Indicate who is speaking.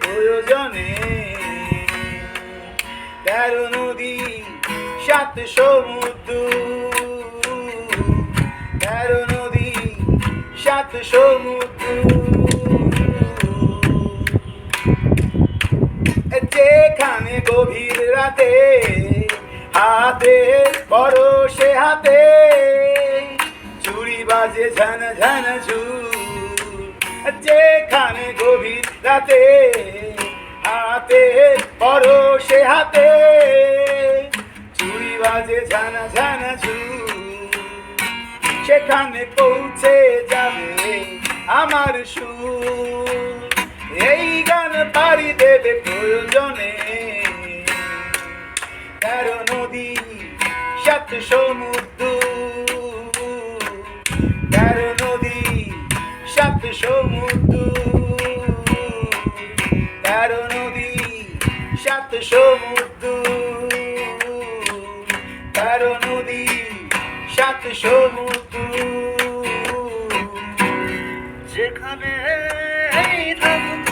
Speaker 1: প্রয়োজনে। তেরো নদী, সাত সমুদ্র। তেরো নদী, সাত সমুদ্র। যেখানে গভীর রাতে হাতে পরশে হাতে। চুড়ি বাজে ঝন ঝন যেখানে হাতে পরশে হাতে। চুড়ি বাজে, ঝন ঝন সেখানে পৌঁছে যাবে আমার সুর। এই গান পাড়ি দেবে প্রয়োজনে। তেরো নদী, সাত সমুদ্র। তেরো নদী, সাত সমুদ্র। সাত সমুদ্র। তেরো নদী সাত সমুদ্র।
Speaker 2: যেখানে থাকবে